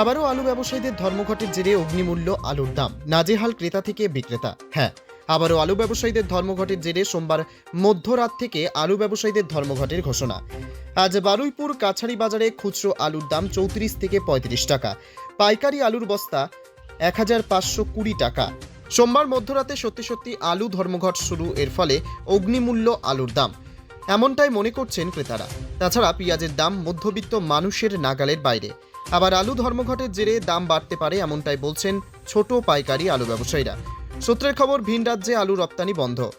আবারও আলু ব্যবসায়ীদের ধর্মঘটের জেরে অগ্নিমূল্য আলুর দাম। নাজেহাল ক্রেতা থেকে বিক্রেতা। হ্যাঁ আবারও আলু ব্যবসায়ীদের ধর্মঘটের জেরে সোমবার মধ্যরাত থেকে আলু ব্যবসায়ীদের ধর্মঘটের ঘোষণা। আজ বারুইপুর কাছাড়ি বাজারে খুচরো আলুর দাম চৌত্রিশ থেকে পঁয়ত্রিশ টাকা। পাইকারি আলুর বস্তা এক হাজার পাঁচশো কুড়ি টাকা। সোমবার মধ্যরাতে সত্যি সত্যি আলু ধর্মঘট শুরু, এর ফলে অগ্নিমূল্য আলুর দাম। এমনটাই মনে করছেন ক্রেতারা। তাছাড়া পেঁয়াজের দাম মধ্যবিত্ত মানুষের নাগালের বাইরে। আবার আলু ধর্মঘটের জেরে দাম বাড়তে পারে এমনটাই বলছেন ছোট পাইকারি আলু ব্যবসায়ীরা। সূত্রের খবর, ভিন রাজ্যে আলু রপ্তানি বন্ধ।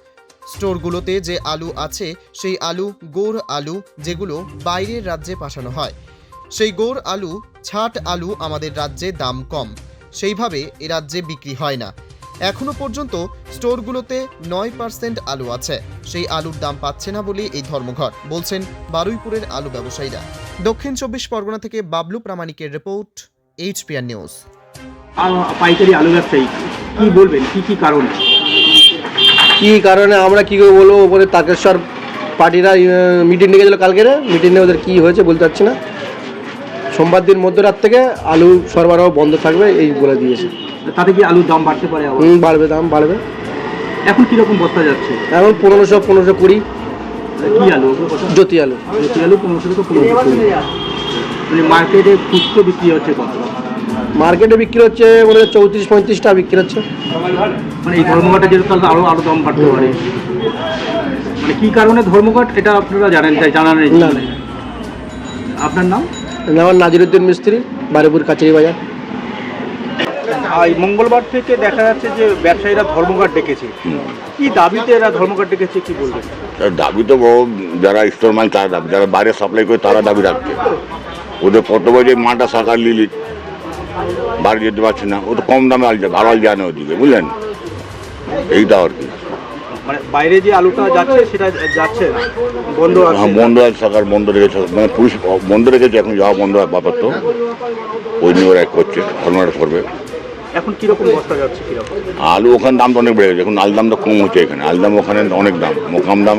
স্টোরগুলোতে যে আলু আছে, সেই আলু গোড় আলু, যেগুলো বাইরের রাজ্যে পাঠানো হয়, সেই গোড় আলু, ছাট আলু আমাদের রাজ্যে দাম কম। সেইভাবে এ রাজ্যে বিক্রি হয় না। এখনও পর্যন্ত স্টোরগুলোতে নয় পার্সেন্ট আলু আছে। সেই আলুর দাম পাচ্ছে না বলে এই ধর্মঘট বলছেন বারুইপুরের আলু ব্যবসায়ীরা। দক্ষিণ চব্বিশ পরগনা থেকে বাবলু প্রামাণিকের রিপোর্ট এইচপিআর নিউজ। পাইকারি আলু ব্যবসায়ী কি বলবেন? কি কি কারণে? কি কারণে আমরা কি করে বলব? ওপরে তারকেশ্বর পার্টিরা মিটিং ডেকেছিল কালকে মিটিংয়ে ওদের কি হয়েছে বলতে পারছি না। সোমবার দিন মধ্যরাত থেকে আলু সরবরাহ বন্ধ থাকবে এই বলে দিয়েছে। তাতে কি আলুর দাম বাড়তে পারে আবার? হুম, বাড়বে দাম বাড়বে। এখন কীরকম বস্তা যাচ্ছে? এখন পনেরোশো পনেরোশো কুড়ি। কি আলু? জ্যোতি আলু। জ্যোতি আলু পনেরোশো থেকে পনেরোশো কুড়ি। মানে মার্কেটে খুচরো বিক্রি হচ্ছে কত? মার্কেটে বিক্রি হচ্ছে মনে হয় চৌত্রিশ পঁয়ত্রিশটা বিক্রি হচ্ছে। মানে এই ধর্মঘটে যেহেতু তাহলে আরও আরও দাম বাড়তে পারে। মানে কি কারণে ধর্মঘট? এটা আপনারা জানেন তাই জানা নেই। আপনার নাম? আমার নাজিরুদ্দিন মিস্ত্রি বারিপুর কাছারি বাজার। এই মঙ্গলবার থেকে দেখা যাচ্ছে যে ব্যবসায়ীরা ধর্মঘট ডেকেছে। কি দাবিতে এরা ধর্মঘট ডেকেছে কি বলবেন? দাবি তো যারা স্টোর মাল তারা দাবি যারা বাইরে সাপ্লাই করে তারা দাবি রাখছে। ওদের কত বছর মাটা সরকার লিলি বাড়ি যেতে পারছে না ও তো কম দামে আল যায় ভালো যায় না ওদিকে বুঝলেন? এইটা আর কি। মানে বাইরে যে আলুটা যাচ্ছে সেটা যাচ্ছে বন্ধ আছে। হ্যাঁ বন্ধ আছে সরকার বন্ধ রেখেছে। মানে পুলিশ বন্ধ রেখেছে এখন যাওয়া বন্ধ ব্যাপার তো। ওই নিয়ে ওরা করছে ধর্মটা করবে। এখন কীরকম বস্তা যাচ্ছে কীরকম? আলু ওখানে দাম তো অনেক বেড়ে গেছে। এখন আল দাম তো কম হচ্ছে এখানে। আল দাম ওখানে অনেক দাম। মোকাম দাম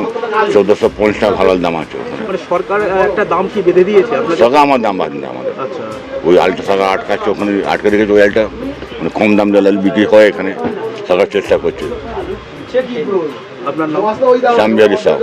চোদ্দোশো পঞ্চাশ টাকা ভালো দাম আছে ওখানে। মানে সরকার একটা দাম কি বেঁধে দিয়েছে সরকার আমার দাম আমাদের। আচ্ছা। ওই আলটা সরকার আটকাচ্ছে ওখানে আটকে রেখেছে ওই আলটা। মানে কম দাম দিয়ে আল বিক্রি হয় এখানে। সরকার চেষ্টা করছে। আপনার নাম? শ্যামবিহারী সাহ।